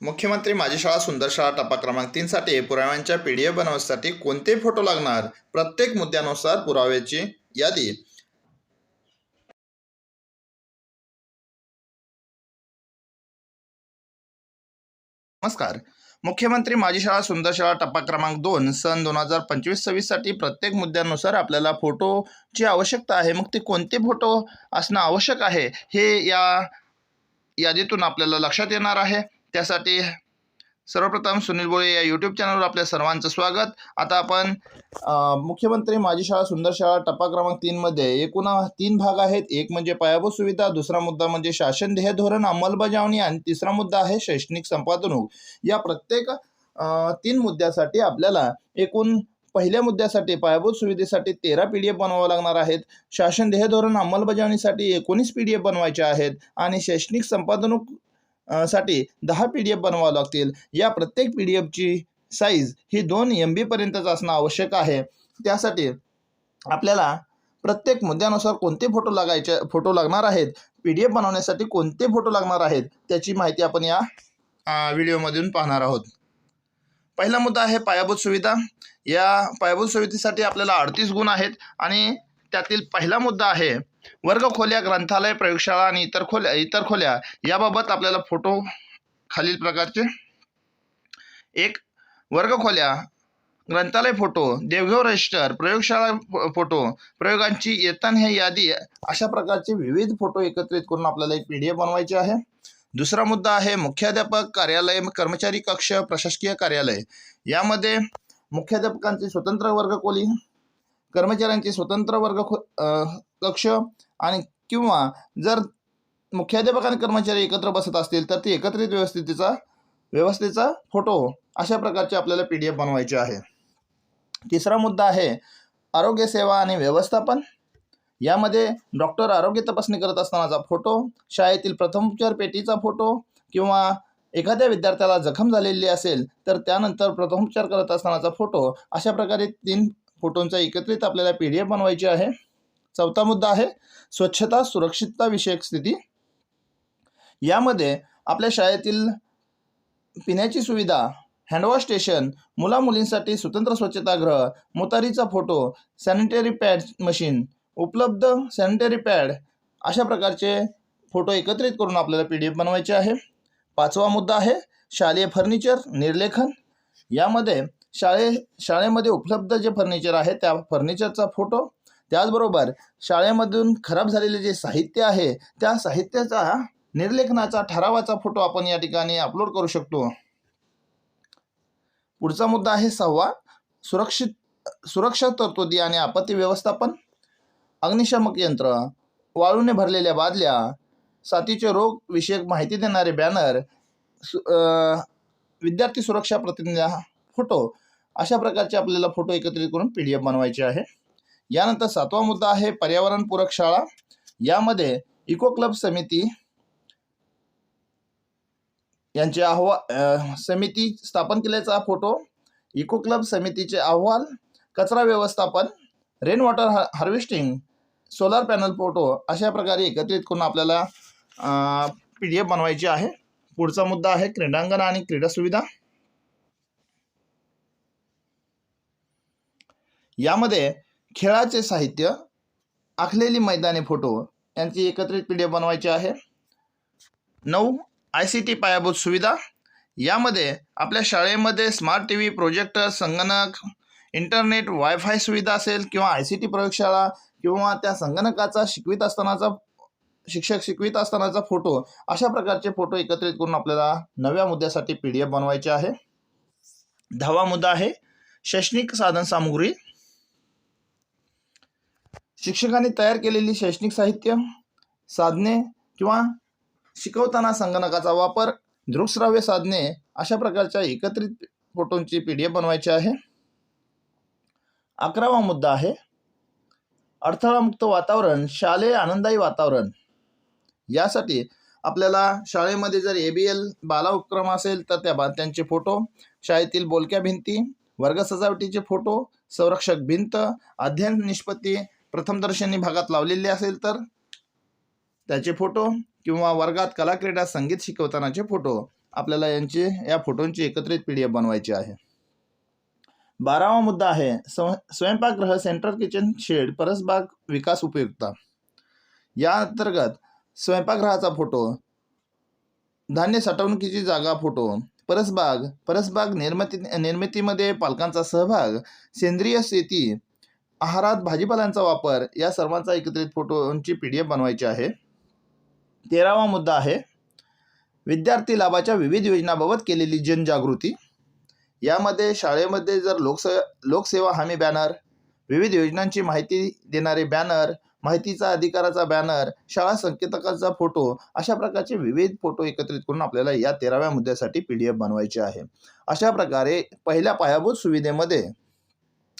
मुख्यमंत्री माझी शाळा सुंदर शाळा टप्पा क्रमांक तीन साठी पुराव्यांच्या पी डी एफ बनवण्यासाठी कोणते फोटो लागणार? प्रत्येक मुद्द्यानुसार पुराव्याची यादी. नमस्कार. मुख्यमंत्री माझी शाळा सुंदर शाळा टप्पा क्रमांक दोन सन दोन हजार पंचवीस सव्वीससाठी प्रत्येक मुद्द्यानुसार आपल्याला फोटोची आवश्यकता आहे. मग ते कोणते फोटो असणं आवश्यक आहे? हे या यादीतून आपल्याला लक्षात येणार आहे. त्यासाठी सर्वप्रथम सुनील बोळे या यूट्यूब चॅनलवर आपल्या सर्वांचं स्वागत. आता आपण मुख्यमंत्री माझी शाळा सुंदर शाळा टप्पा क्रमांक तीनमध्ये एकूण तीन भाग आहेत. एक म्हणजे पायाभूत सुविधा दुसरा मुद्दा म्हणजे शासन ध्येय धोरण अंमलबजावणी आणि तिसरा मुद्दा आहे शैक्षणिक संपादनूक. या प्रत्येक तीन मुद्द्यासाठी आपल्याला एकूण पहिल्या मुद्द्यासाठी पायाभूत सुविधेसाठी तेरा पी डी एफ बनवावं लागणार आहेत. शासन ध्येय धोरण अंमलबजावणीसाठी एकोणीस पी डी एफ बनवायचे आहेत आणि शैक्षणिक संपादनूक साठी दहा पी डी एफ बनवावं लागतील. या प्रत्येक पी डी एफची साईज ही दोन एम बीपर्यंतच असणं आवश्यक आहे. त्यासाठी आपल्याला प्रत्येक मुद्द्यानुसार कोणते फोटो लागायचे फोटो लागणार आहेत पी डी एफ बनवण्यासाठी कोणते फोटो लागणार आहेत त्याची माहिती आपण या व्हिडिओमधून पाहणार आहोत. पहिला मुद्दा आहे पायाभूत सुविधा. या पायाभूत सुविधेसाठी आपल्याला अडतीस गुण आहेत आणि त्यातील पहिला मुद्दा आहे वर्ग खोल्या ग्रंथालय प्रयोगशाळा आणि इतर खोल्या इतर खोल्या याबाबत आपल्याला फोटो खालील प्रकारचे. एक वर्ग खोल्या ग्रंथालय फोटो देवघेव रजिस्टर प्रयोगशाळा फोटो प्रयोगांची येतन हे यादी अशा प्रकारचे विविध फोटो एकत्रित करून आपल्याला एक पी डी एफ बनवायचे आहे. दुसरा मुद्दा आहे मुख्याध्यापक कार्यालय कर्मचारी कक्ष प्रशासकीय कार्यालय. यामध्ये मुख्याध्यापकांची स्वतंत्र वर्ग खोली कर्मचाऱ्यांची स्वतंत्र वर्ग खो कक्ष आणि किंवा जर मुख्याध्यापक आणि कर्मचारी एकत्र बसत असतील तर ती एकत्रित व्यवस्थितीचा व्यवस्थेचा फोटो अशा प्रकारचे आपल्याला पी डी एफ बनवायचे आहे. तिसरा मुद्दा आहे आरोग्य सेवा आणि व्यवस्थापन. यामध्ये डॉक्टर आरोग्य तपासणी करत असतानाचा फोटो शाळेतील प्रथमोपचार पेटीचा फोटो किंवा एखाद्या विद्यार्थ्याला जखम झालेली असेल तर त्यानंतर प्रथमोपचार करत असतानाचा फोटो अशा प्रकारे तीन फोटोंचा एकत्रित आपल्याला पी डी एफ बनवायची आहे. चौथा मुद्दा आहे स्वच्छता सुरक्षितता विषयक स्थिती. यामध्ये आपल्या शाळेतील पिण्याची सुविधा हँडवॉश स्टेशन मुला मुलींसाठी स्वतंत्र स्वच्छतागृह मुतारीचा फोटो सॅनिटरी पॅड मशीन उपलब्ध सॅनिटरी पॅड अशा प्रकारचे फोटो एकत्रित करून आपल्याला पी डी एफ बनवायचे आहे. पाचवा मुद्दा आहे शालेय फर्निचर निर्लेखन. यामध्ये शाळे शाळेमध्ये उपलब्ध जे फर्निचर आहे त्या फर्निचरचा फोटो त्याचबरोबर शाळेमधून खराब झालेले जे साहित्य आहे त्या साहित्याचा निर्लेखनाचा ठरावाचा फोटो आपण या ठिकाणी अपलोड करू शकतो. पुढचा मुद्दा आहे सहावा सुरक्षित सुरक्षा तरतुदी आणि आपत्ती व्यवस्थापन. अग्निशामक यंत्र वाळूने भरलेल्या बादल्या साथीचे रोग विषयक माहिती देणारे बॅनर सु विद्यार्थी सुरक्षा प्रतिनिधी फोटो अशा प्रकारचे आपल्याला फोटो एकत्रित करून पी डी एफ बनवायचे आहे. यानंतर सातवा मुद्दा आहे पर्यावरणपूरक शाळा. यामध्ये इको क्लब समिती यांचे अहवा समिती स्थापन केल्याचा फोटो इको क्लब समितीचे अहवाल कचरा व्यवस्थापन rain water harvesting solar panel photo अशा प्रकारे एकत्रित करून आपल्याला पी डी एफ बनवायची आहे. पुढचा मुद्दा आहे क्रीडांगण आणि क्रीडा सुविधा. यामध्ये खेळाचे साहित्य आखलेली मैदानी फोटो यांची एकत्रित पी डी एफ बनवायची आहे. नऊ आय सी टी पायाभूत सुविधा. यामध्ये आपल्या शाळेमध्ये स्मार्ट टी व्ही प्रोजेक्टर संगणक इंटरनेट वायफाय सुविधा असेल किंवा आय सी टी प्रयोगशाळा किंवा त्या संगणकाचा शिकवित असतानाचा शिक्षक शिकवित असतानाचा फोटो अशा प्रकारचे फोटो एकत्रित करून आपल्याला नव्या मुद्द्यासाठी पी डी एफ बनवायचे आहे. दहावा मुद्दा आहे शैक्षणिक साधन सामुग्री. शिक्षकांनी तयार केलेली शैक्षणिक साहित्य साधने किंवा शिकवताना संगणकाचा वापर दृकश्राव्य साधने अशा प्रकारच्या एकत्रित फोटोंची पी डी एफ बनवायची आहे. अकरावा मुद्दा आहे अडथळामुक्त वातावरण शालेय आनंदायी वातावरण. यासाठी आपल्याला शाळेमध्ये जर ए बी एल बाला उपक्रम असेल तर त्या त्यांचे फोटो शाळेतील बोलक्या भिंती वर्ग सजावटीचे फोटो संरक्षक भिंत अध्ययन निष्पत्ती प्रथमदर्शनी भागात लावलेले असेल तर? त्याचे फोटो किंवा वर्गात कला क्रीडा संगीत शिकवतानाचे फोटो. आपल्याला यांचे या फोटोंची एकत्रित पी डी एफ बनवायची आहे. बारावा मुद्दा आहे स्व स्वयंपाकगृह सेंट्रल किचन शेड परसबाग विकास उपयुक्ता. या अंतर्गत स्वयंपाकगृहाचा फोटो धान्य साठवणुकीची जागा फोटो परसबाग परसबाग निर्मिती निर्मितीमध्ये पालकांचा सहभाग सेंद्रिय शेती आहारात भाजीपाल्यांचा वापर या सर्वांचा एकत्रित फोटोंची पी डी एफ बनवायची आहे. तेरावा मुद्दा आहे विद्यार्थी लाभाच्या विविध योजनाबाबत केलेली जनजागृती. यामध्ये शाळेमध्ये जर लोकसे लोकसेवा हमी बॅनर विविध योजनांची माहिती देणारे बॅनर माहितीचा अधिकाराचा बॅनर शाळा संकेतकाचा फोटो अशा प्रकारचे विविध फोटो एकत्रित करून आपल्याला या तेराव्या मुद्द्यासाठी पी डी एफ बनवायचे आहे. अशा प्रकारे पहिल्या पायाभूत सुविधेमध्ये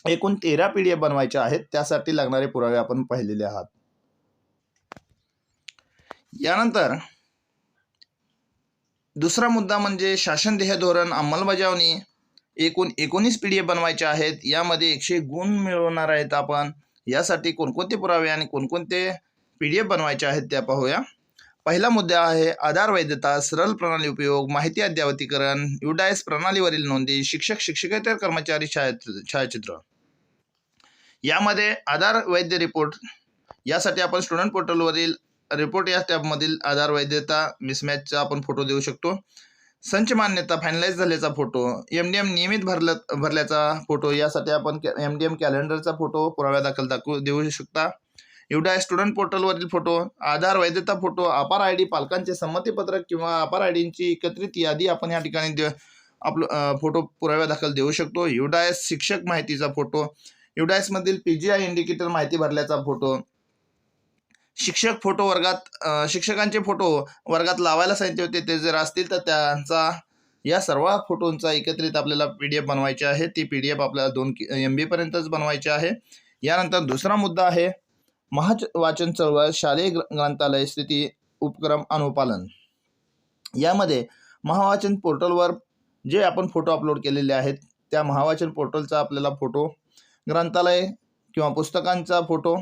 एकूण तेरा पी डी एफ बनवायच्या आहेत त्यासाठी लागणारे पुरावे आपण पाहिलेले आहात. यानंतर दुसरा मुद्दा म्हणजे शासन ध्येय धोरण अंमलबजावणी. एकूण एकोणीस पी डी एफ बनवायचे आहेत यामध्ये एकशे गुण मिळवणार आहेत आपण. यासाठी कोणकोणते पुरावे आणि कोणकोणते पी डी एफ बनवायचे आहेत त्या पाहूया. पहिला मुद्दा आहे आधार वैधता सरळ प्रणाली उपयोग माहिती अद्यावतीकरण युडायस प्रणालीवरील नोंदी शिक्षक शिक्षकेतर कर्मचारी छाया छायाचित्र यामध्ये आधार वैद्य रिपोर्ट यासाठी आपण स्टुडंट पोर्टलवरील रिपोर्ट या टॅबमधील आधार वैधता मिसमॅचचा आपण फोटो देऊ शकतो. संच मान्यता फायनलाइज झाल्याचा फोटो एम डी एम नियमित भरल्या भरल्याचा फोटो यासाठी आपण एम डी एम कॅलेंडरचा फोटो पुराव्या दाखल दाखवू देऊ शकता. एवढा स्टुडंट पोर्टलवरील फोटो आधार वैधता फोटो अपार आय डी पालकांचे संमतीपत्रक किंवा अपार आय डींची एकत्रित यादी आपण या ठिकाणी दे आपलं फोटो पुराव्या दाखल देऊ शकतो. युडायस शिक्षक माहितीचा फोटो युडायसमधील पी जी आय इंडिकेटर माहिती भरल्याचा फोटो. शिक्षक फोटो वर्गात शिक्षकांचे फोटो वर्गात लावायला सांगितले होते. ते जर असतील तर त्यांचा या सर्व फोटोंचा एकत्रित आपल्याला पी डी एफ बनवायची आहे. ती पी डी एफ आपल्याला दोन एम बीपर्यंतच बनवायची आहे. यानंतर दुसरा मुद्दा आहे महाच वाचन चळवळ शालेय ग्र- ग्रंथालय स्थिती उपक्रम अनुपालन. यामध्ये महावाचन पोर्टलवर जे आपण फोटो अपलोड केलेले आहेत त्या महावाचन पोर्टलचा आपल्याला फोटो ग्रंथालय किंवा पुस्तकांचा फोटो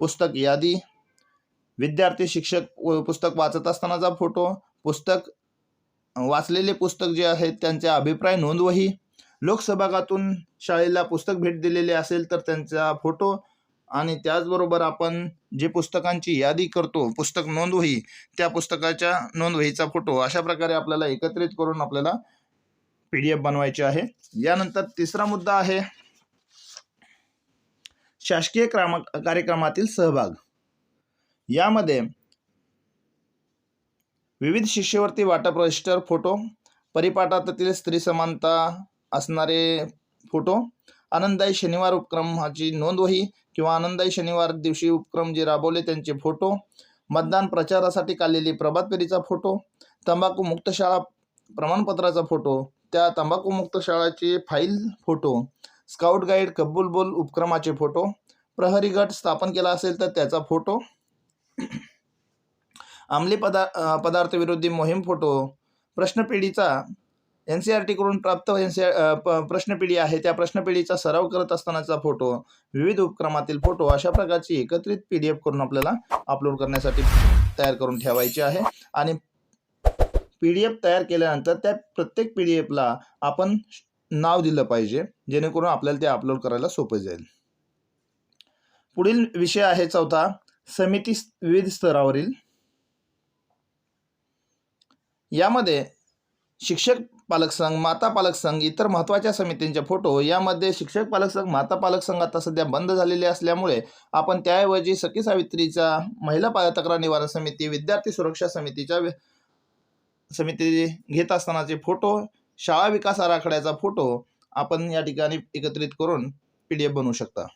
पुस्तक यादी विद्यार्थी शिक्षक व पुस्तक वाचत असतानाचा फोटो पुस्तक वाचलेले पुस्तक जे आहेत त्यांचे अभिप्राय नोंदवही. लोकसभागातून शाळेला पुस्तक भेट दिलेले असेल तर त्यांचा फोटो आणि त्याचबरोबर आपण जे पुस्तकांची यादी करतो पुस्तक नोंदवही त्या पुस्तकाच्या नोंदवहीचा फोटो अशा प्रकारे आपल्याला एकत्रित करून आपल्याला पी डी एफ बनवायचे आहे. यानंतर तिसरा मुद्दा आहे शासकीय क्राम कार्यक्रमातील सहभाग. यामध्ये विविध शिष्यवृत्ती वाटप रजिस्टर फोटो परिपाठातील स्त्री समानता असणारे फोटो आनंददायी शनिवार उपक्रमाची नोंदवही किंवा आनंददायी शनिवार दिवशी उपक्रम जे राबवले त्यांचे फोटो मतदान प्रचारासाठी काढलेली प्रभात फेरीचा फोटो तंबाखू मुक्त शाळा प्रमाणपत्राचा फोटो त्या तंबाखू मुक्त शाळाचे फाईल फोटो स्काउट गाईड कब्बूल बोल उपक्रमाचे फोटो. प्रहरी गट स्थापन केला असेल तर त्याचा फोटो. अंमली पदा पदार्थ विरोधी मोहीम फोटो. प्रश्नपिढीचा एन सी आर टीकडून प्राप्त एन सी आर प्रश्नपिढी आहे. त्या प्रश्नपिढीचा सराव करत असतानाचा फोटो. विविध उपक्रमातील फोटो अशा प्रकारची एकत्रित पी डी एफ करून आपल्याला अपलोड करण्यासाठी तयार करून ठेवायची आहे. आणि पी डी एफ तयार केल्यानंतर त्या प्रत्येक पी डी एफला आपण नाव दिलं पाहिजे जेणेकरून आपल्याला ते अपलोड करायला सोपं जाईल. पुढील विषय आहे चौथा समिती विविध स्तरावरील. यामध्ये शिक्षक पालक संघ माता पालक संघ इतर महत्त्वाच्या समितींचे फोटो यामध्ये शिक्षक पालक संघ माता पालक संघ आता सध्या बंद झालेले असल्यामुळे आपण त्याऐवजी सखी सावित्रीचा महिला पाल तक्रार निवारण समिती विद्यार्थी सुरक्षा समितीच्या समिती घेत असतानाचे फोटो शाळा विकास आराखड्याचा फोटो आपण या ठिकाणी एकत्रित करून पी डी एफ बनवू शकता.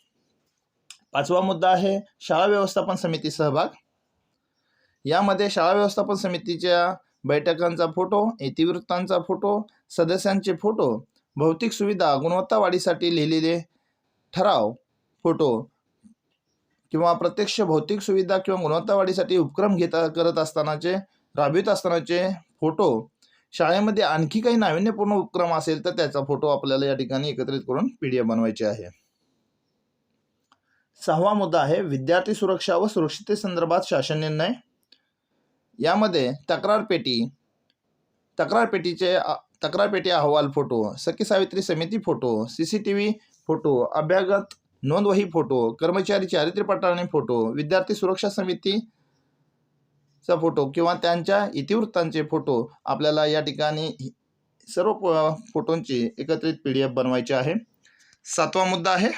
पाचवा मुद्दा आहे शाळा व्यवस्थापन समिती सहभाग. यामध्ये शाळा व्यवस्थापन समितीच्या बैठकांचा फोटो इतिवृत्तांचा फोटो सदस्यांचे फोटो भौतिक सुविधा गुणवत्ता वाढीसाठी लिहिलेले ठराव फोटो किंवा प्रत्यक्ष भौतिक सुविधा किंवा गुणवत्ता वाढीसाठी उपक्रम घेता करत असतानाचे राबवित असतानाचे फोटो शाळेमध्ये आणखी काही नाविन्यपूर्ण उपक्रम असेल तर त्याचा फोटो आपल्याला या ठिकाणी एकत्रित करून पी डी एफ बनवायचे आहे. सहावा मुद्दा आहे विद्यार्थी सुरक्षा व सुरक्षितेसंदर्भात शासन निर्णय. यामध्ये तक्रार पेटी तक्रार पेटीचे तक्रार पेटी अहवाल फोटो सखी सावित्री समिती photo C C T V photo अभ्यागत नोंदवही फोटो कर्मचारी चारित्र्य पडताळणी फोटो विद्यार्थी सुरक्षा समिती चा फोटो किंवा त्यांच्या इतिवृत्तांचे फोटो आपल्याला या ठिकाणी सर्व फोटोंची एकत्रित पी डी एफ बनवायची आहे. सातवा मुद्दा आहे.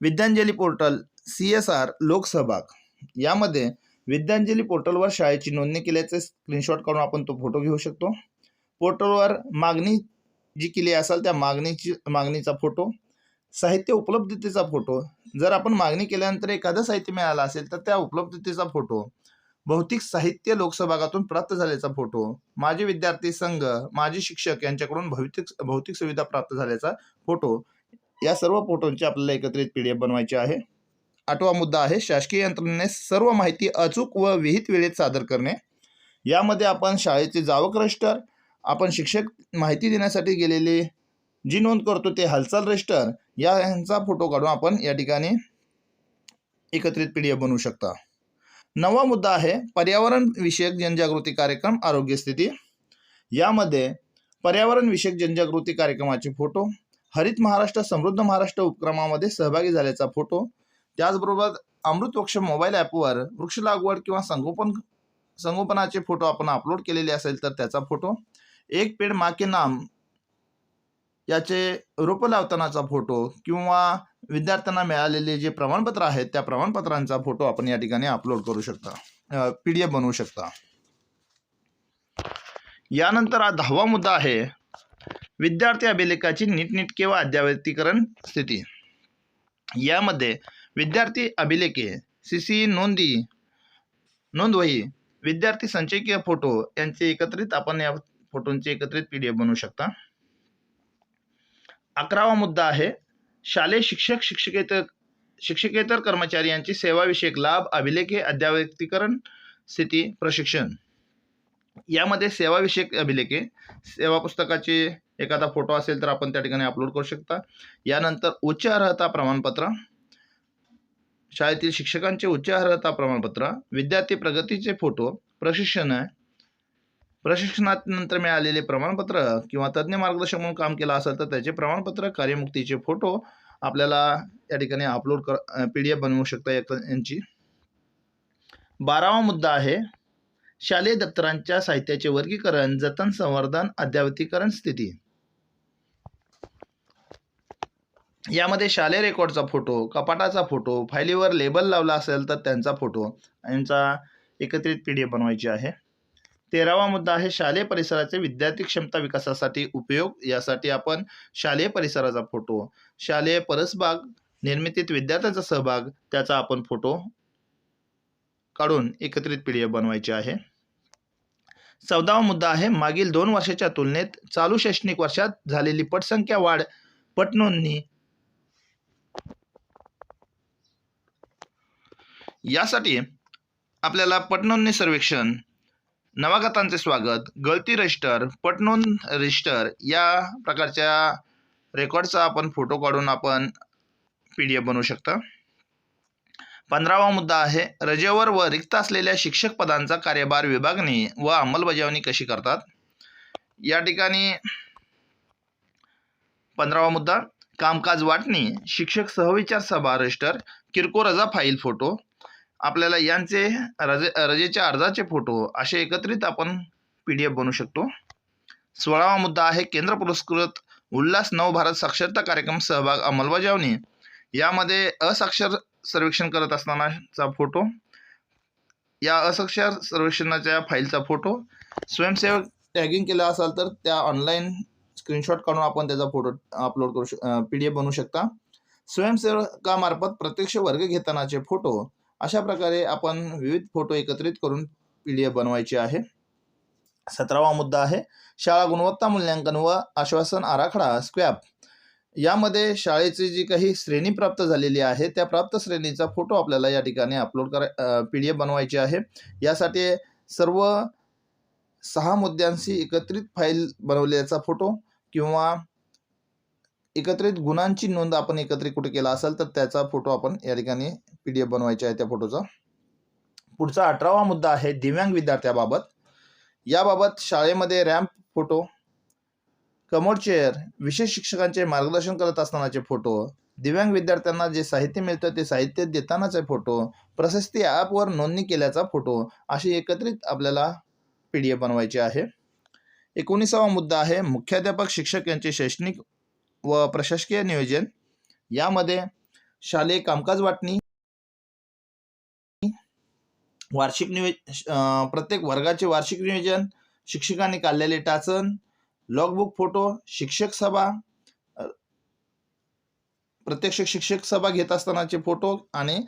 Vidyanjali portal C S R लोकसहभाग यामध्ये विद्यांजली पोर्टलवर शाळेची नोंदणी केल्याचे स्क्रीनशॉट करून आपण तो फोटो घेऊ शकतो. पोर्टलवर मागणी जी केली असेल त्या मागणीची मागणीचा फोटो. साहित्य उपलब्धतेचा फोटो. जर आपण मागणी केल्यानंतर एखादं साहित्य मिळालं असेल तर त्या उपलब्धतेचा फोटो. भौतिक साहित्य लोकसहभागातून प्राप्त झाल्याचा फोटो. माजी विद्यार्थी संघ माजी शिक्षक यांच्याकडून भौतिक भौतिक सुविधा प्राप्त झाल्याचा फोटो. या सर्व फोटोंची आपल्याला एकत्रित पी डी एफ बनवायची आहे. आठवा मुद्दा आहे शासकीय यंत्रणेने सर्व माहिती अचूक व विहित वेळेत सादर करणे. यामध्ये आपण शाळेचे जावक रजिस्टर आपण शिक्षक माहिती देण्यासाठी गेलेले जी नोंद करतो ते हालचाल रजिस्टर या यांचा फोटो काढून आपण या ठिकाणी एकत्रित पी डी एफ बनवू शकता. नवा मुद्दा आहे पर्यावरण विषयक जनजागृती कार्यक्रम आरोग्य स्थिती. यामध्ये पर्यावरण विषयक जनजागृती कार्यक्रमाचे फोटो हरित महाराष्ट्र समृद्ध महाराष्ट्र उपक्रमामध्ये सहभागी झाल्याचा फोटो त्याचबरोबर अमृत वृक्ष मोबाईल ॲपवर वृक्ष लागवड किंवा संगोपन संगोपनाचे फोटो आपण अपलोड केलेले असेल तर त्याचा फोटो एक पेड मा के नाम याचे रोपं लावतानाचा फोटो किंवा विद्यार्थ्यांना मिळालेले जे प्रमाणपत्र आहेत त्या प्रमाणपत्रांचा फोटो आपण या ठिकाणी अपलोड करू शकता. पी डी एफ बनवू शकता. यानंतर हा दहावा मुद्दा आहे विद्यार्थी अभिलेखाची नीटनीटके व अद्यावतीकरण स्थिती. यामध्ये विद्यार्थी अभिलेखे सी सी नोंदी नोंदवही विद्यार्थी संचयकीय फोटो यांचे एकत्रित आपण या फोटोंचे एकत्रित पी डी एफ बनवू शकता. अकरावा मुद्दा आहे शालेय शिक्षक शिक्षकेतर शिक्षकेतर कर्मचारी यांची सेवाविषयक लाभ अभिलेखे अद्यावतीकरण स्थिती प्रशिक्षण. यामध्ये सेवाविषयक अभिलेखे सेवा पुस्तकाचे एखादा फोटो असेल तर आपण त्या ठिकाणी अपलोड करू शकता. यानंतर उच्च अर्हता प्रमाणपत्र शाळेतील शिक्षकांचे उच्च अर्हता प्रमाणपत्र विद्यार्थी प्रगतीचे फोटो प्रशिक्षण प्रशिक्षणानंतर मिळालेले प्रमाणपत्र किंवा तज्ज्ञ मार्गदर्शक म्हणून काम केलं असेल तर त्याचे प्रमाणपत्र कार्यमुक्तीचे फोटो आपल्याला या ठिकाणी अपलोड कर पी डी एफ बनवू शकता यांची बारावा मुद्दा आहे शालेय दप्तरांच्या साहित्याचे वर्गीकरण जतन संवर्धन अद्यावतीकरण स्थिती. यामध्ये शालेय रेकॉर्डचा फोटो कपाटाचा फोटो फायलीवर लेबल लावला असेल तर त्यांचा फोटो यांचा एकत्रित पी डी एफ बनवायची आहे. तेरावा मुद्दा आहे शालेय परिसराचे विद्यार्थी क्षमता विकासासाठी उपयोग. यासाठी आपण शालेय परिसराचा फोटो शालेय परसबाग निर्मितीत विद्यार्थ्यांचा सहभाग त्याचा आपण फोटो काढून एकत्रित पी डी एफ बनवायची आहे. चौदावा मुद्दा आहे मागील दोन वर्षाच्या तुलनेत चालू शैक्षणिक वर्षात झालेली पटसंख्या वाढ पटनोंदणी यासाठी आपल्याला पटनोंदणी सर्वेक्षण नवागतांचे स्वागत. गळती रजिस्टर पटनोंद रजिस्टर या प्रकारच्या रेकॉर्डचा आपण फोटो काढून आपण पी डी एफ बनवू शकता. पंधरावा मुद्दा आहे रजेवर व रिक्त असलेल्या शिक्षक पदांचा कार्यभार विभागणी व अंमलबजावणी कशी करतात? या ठिकाणी पंधरावा मुद्दा कामकाज वाटणी शिक्षक सहविचार सभा रजिस्टर किरकोळ रजा फाईल फोटो आपल्याला यांचे रजे रजेच्या अर्जाचे फोटो असे एकत्रित आपण पी डी एफ बनवू शकतो. सोळावा मुद्दा आहे केंद्र पुरस्कृत उल्हास नवभारत साक्षरता कार्यक्रम सहभाग अंमलबजावणी. यामध्ये असाक्षर सर्वेक्षण करत असतानाचा फोटो या असाक्षर सर्वेक्षणाच्या फाईलचा फोटो स्वयंसेवक टॅगिंग केला असाल तर त्या ऑनलाईन स्क्रीनशॉट काढून आपण त्याचा फोटो अपलोड करू शक पी डी एफ बनवू शकता. स्वयंसेवकामार्फत प्रत्यक्ष वर्ग घेतानाचे फोटो अशा प्रकारे आपण विविध फोटो एकत्रित करून पी डी एफ बनवायची आहे. सतरावा मुद्दा आहे शाळा गुणवत्ता मूल्यांकन व आश्वासन आराखडा स्क्वॅप. यामध्ये शाळेची जी काही श्रेणी प्राप्त झालेली आहे त्या प्राप्त श्रेणीचा फोटो आपल्याला या ठिकाणी अपलोड करा पी डी एफ बनवायची आहे. यासाठी सर्व सहा मुद्द्यांशी एकत्रित फाईल बनवल्याचा फोटो किंवा एकत्रित गुणांची नोंद आपण एकत्रित कुठे केला असेल तर त्याचा फोटो आपण या ठिकाणी पी डी एफ बनवायचा आहे त्या फोटोचा. पुढचा अठरावा मुद्दा आहे दिव्यांग विद्यार्थ्याबाबत. याबाबत शाळेमध्ये रॅम्प फोटो कमोड चेअर विशेष शिक्षकांचे मार्गदर्शन करत असतानाचे फोटो दिव्यांग विद्यार्थ्यांना जे साहित्य मिळतं ते साहित्य देतानाचे फोटो प्रशस्ती ॲपवर नोंदणी केल्याचा फोटो अशी एकत्रित आपल्याला पी डी एफ बनवायची आहे. एकोणीसावा मुद्दा आहे मुख्याध्यापक शिक्षक यांचे शैक्षणिक व प्रशासकीय नियोजन. यामध्ये शालेय कामकाज वाटणी वार्षिक नियोज प्रत्येक वर्गाचे वार्षिक नियोजन शिक्षकांनी काढलेले टाचन लॉगबुक फोटो शिक्षक सभा प्रत्यक्ष शिक्षक सभा घेत असतानाचे फोटो आणि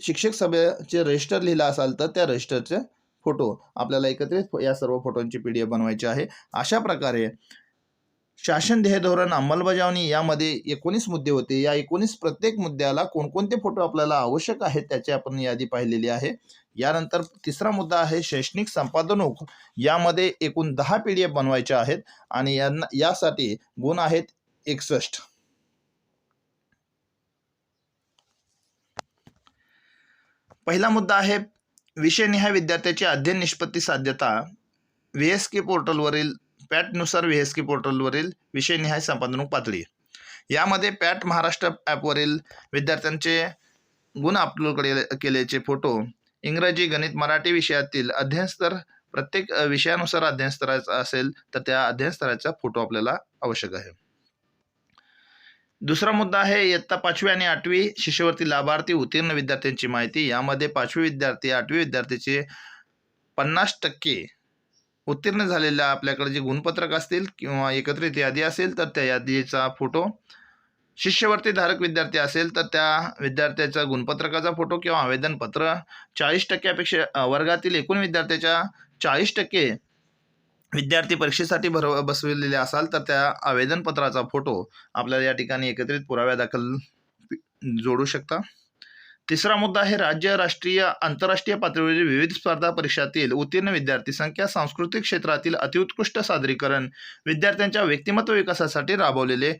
शिक्षक सभेचे रजिस्टर लिहिला असाल तर त्या रजिस्टरचे फोटो आपल्याला एकत्रित या सर्व फोटोंची पी डी एफ बनवायची आहे. अशा प्रकारे शासन ध्येय धोरण अंमलबजावणी यामध्ये एकोणीस मुद्दे होते. या एकोणीस प्रत्येक मुद्द्याला कोणकोणते फोटो आपल्याला आवश्यक आहेत त्याची आपण यादी पाहिलेली आहे. यानंतर तिसरा मुद्दा आहे शैक्षणिक संपादनूक यामध्ये एकूण दहा पी डी एफ बनवायच्या आहेत आणि यांना यासाठी गुण आहेत एकसष्ट. पहिला मुद्दा आहे विषयनिहाय विद्यार्थ्याची अध्ययन निष्पत्ती साध्यता. व्ही एस के पोर्टलवरील पॅटनुसार व्ही एस के पोर्टलवरील विषयनिहाय संपादनूक पातळी. यामध्ये पॅट महाराष्ट्र ॲपवरील विद्यार्थ्यांचे गुण अपलोड केले केल्याचे फोटो इंग्रजी गणित मराठी विषयातील अध्ययनस्तर प्रत्येक विषयानुसार अध्ययनस्तराचा असेल तर त्या अध्ययन स्तराचा फोटो आपल्याला आवश्यक आहे. दुसरा मुद्दा आहे इयत्ता पाचवी आणि आठवी शिष्यवृत्ती लाभार्थी उत्तीर्ण विद्यार्थ्यांची माहिती. यामध्ये पाचवी विद्यार्थी आठवी विद्यार्थीचे पन्नास टक्के उत्तीर्ण झालेल्या आपल्याकडे जे गुणपत्रक असतील किंवा एकत्रित यादी असेल तर त्या यादीचा फोटो शिष्यवृत्तीधारक विद्यार्थी असेल तर त्या विद्यार्थ्याचा गुणपत्रकाचा फोटो किंवा आवेदनपत्र चाळीस टक्क्यापेक्षा वर्गातील एकूण विद्यार्थ्याच्या चाळीस टक्के विद्यार्थी परीक्षेसाठी भर बसविलेले असाल तर त्या आवेदनपत्राचा फोटो आपल्याला या ठिकाणी एकत्रित पुराव्यादाखल जोडू शकता. तिसरा मुद्दा आहे राज्य राष्ट्रीय आंतरराष्ट्रीय पातळीवरील विविध स्पर्धा परीक्षातील उत्तीर्ण विद्यार्थी संख्या सांस्कृतिक क्षेत्रातील अतिउत्कृष्ट सादरीकरण विद्यार्थ्यांच्या व्यक्तिमत्व विकासासाठी राबवलेले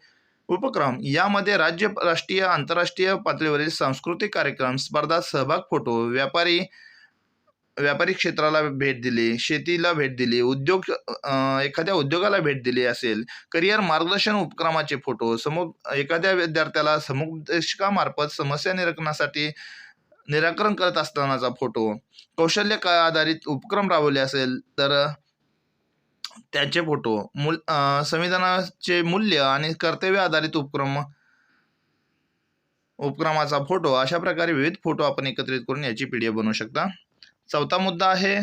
उपक्रम. यामध्ये राज्य राष्ट्रीय आंतरराष्ट्रीय पातळीवरील सांस्कृतिक कार्यक्रम स्पर्धा सहभाग फोटो व्यापारी व्यापारी क्षेत्राला भेट दिली शेतीला भेट दिली उद्योग एखाद्या उद्योगाला भेट दिली असेल करिअर मार्गदर्शन उपक्रमाचे फोटो समु एखाद्या विद्यार्थ्याला समुपदेशकामार्फत समस्या निराकरणासाठी निराकरण करत असतानाचा फोटो कौशल्य का आधारित उपक्रम राबवले असेल तर त्याचे फोटो मूल संविधानाचे मूल्य आणि कर्तव्य आधारित उपक्रम उपक्रमाचा फोटो अशा प्रकारे विविध फोटो आपण एकत्रित करून याची पी डी एफ बनवू शकता. चौथा मुद्दा आहे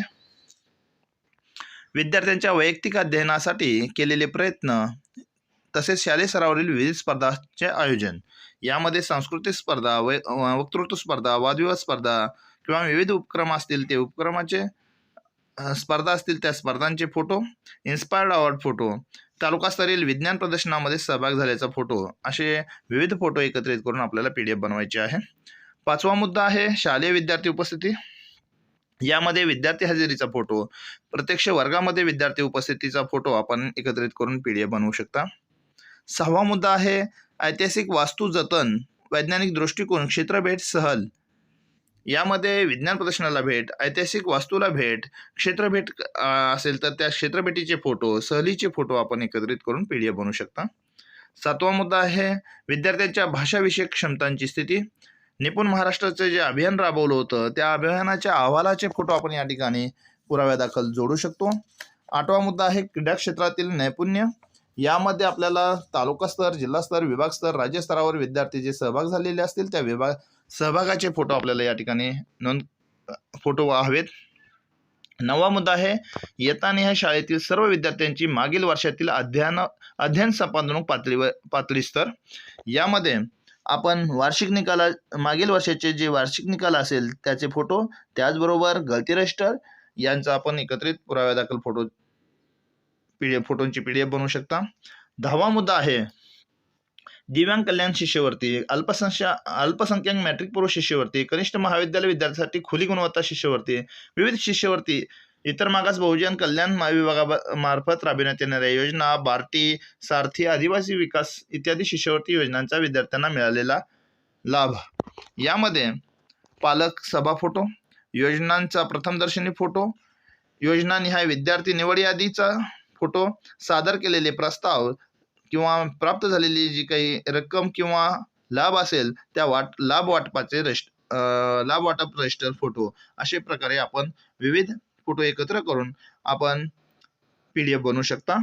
विद्यार्थ्यांच्या वैयक्तिक अध्ययनासाठी केलेले प्रयत्न तसेच शालेय स्तरावरील विविध स्पर्धांचे आयोजन. यामध्ये सांस्कृतिक स्पर्धा वै वक्तृत्व स्पर्धा वादविवाद स्पर्धा किंवा विविध उपक्रम असतील ते उपक्रमाचे स्पर्धा असतील त्या स्पर्धांचे फोटो इन्स्पायर्ड अवॉर्ड फोटो तालुकास्तरीय विज्ञान प्रदर्शनामध्ये सहभाग झाल्याचा फोटो असे विविध फोटो एकत्रित करून आपल्याला पी डी एफ बनवायचे आहे. पाचवा मुद्दा आहे शालेय विद्यार्थी उपस्थिती. यामध्ये विद्यार्थी हजेरीचा फोटो प्रत्यक्ष वर्गामध्ये विद्यार्थी उपस्थितीचा फोटो आपण एकत्रित करून पी डी एफ बनवू शकता. सहावा मुद्दा आहे ऐतिहासिक वास्तू जतन वैज्ञानिक दृष्टिकोन क्षेत्रभेट सहल यामध्ये विज्ञान प्रदर्शनाला भेट ऐतिहासिक वास्तूला भेट क्षेत्रभेट असेल तर त्या क्षेत्रभेटीचे फोटो सहलीचे फोटो आपण एकत्रित करून पी डी एफ बनवू शकता. सातवा मुद्दा आहे विद्यार्थ्यांच्या भाषाविषयक क्षमतांची स्थिती. निपुण महाराष्ट्राचं जे अभियान राबवलं होतं त्या अभियानाच्या अहवालाचे फोटो आपण या ठिकाणी पुराव्यादाखल जोडू शकतो. आठवा मुद्दा आहे क्रीडा क्षेत्रातील नैपुण्य. यामध्ये आपल्याला तालुका स्तर जिल्हा स्तर विभाग स्तर विद्यार्थी जे सहभाग झालेले असतील त्या विभाग सहभागाचे फोटो आपल्याला या ठिकाणी नोंद फोटो हवेत. नवा मुद्दा आहे येतानिहाय शाळेतील सर्व विद्यार्थ्यांची मागील वर्षातील अध्ययन अध्ययन संपादनूक पातळीवर पातळी स्तर. यामध्ये आपण वार्षिक निकाला मागील वर्षाचे जे वार्षिक निकाल असेल त्याचे फोटो त्याचबरोबर गळती रजिस्टर यांचा आपण एकत्रित पुराव्यादाखल फोटो पी डी एफ फोटोंची पी डी एफ बनवू शकता. दहावा मुद्दा आहे दिव्यांग कल्याण शिष्यवृत्ती अल्पसंख्या अल्पसंख्याक मॅट्रिक पूर्व शिष्यवृत्ती कनिष्ठ महाविद्यालय विद्यार्थ्यांसाठी खुली गुणवत्ता शिष्यवृत्ती विविध शिष्यवृत्ती इतर मागास बहुजन कल्याण मा- विभागामार्फत राबविण्यात येणाऱ्या योजना बार्टी सारथी आदिवासी विकास इत्यादी शिष्यवृत्ती योजनांचा विद्यार्थ्यांना मिळालेला लाभ. यामध्ये पालक सभा फोटो योजनांचा प्रथमदर्शनी फोटो योजनानिहाय विद्यार्थी निवड यादीचा फोटो सादर केलेले प्रस्ताव किंवा प्राप्त झालेली जी काही रक्कम किंवा लाभ असेल त्या वाट लाभ वाटपाचे रजिस्ट लाभ वाटप रजिस्टर फोटो अशा प्रकारे आपण विविध फोटो एकत्र करून आपण पी डी एफ बनवू शकता.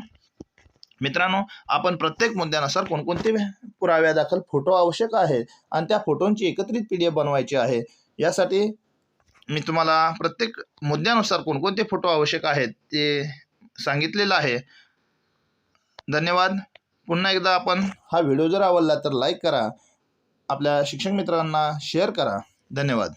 मित्रांनो आपण प्रत्येक मुद्द्यानुसार कोणकोणते पुराव्यादाखल फोटो आवश्यक आहे आणि त्या फोटोंची एकत्रित पी डी एफ बनवायची आहे. यासाठी मी तुम्हाला प्रत्येक मुद्द्यानुसार कोणकोणते फोटो आवश्यक आहेत ते सांगितलेलं आहे. धन्यवाद. पुन्हा एकदा आपण हा व्हिडिओ जर आवडला तर लाईक करा. आपल्या शिक्षक मित्रांना शेअर करा. धन्यवाद.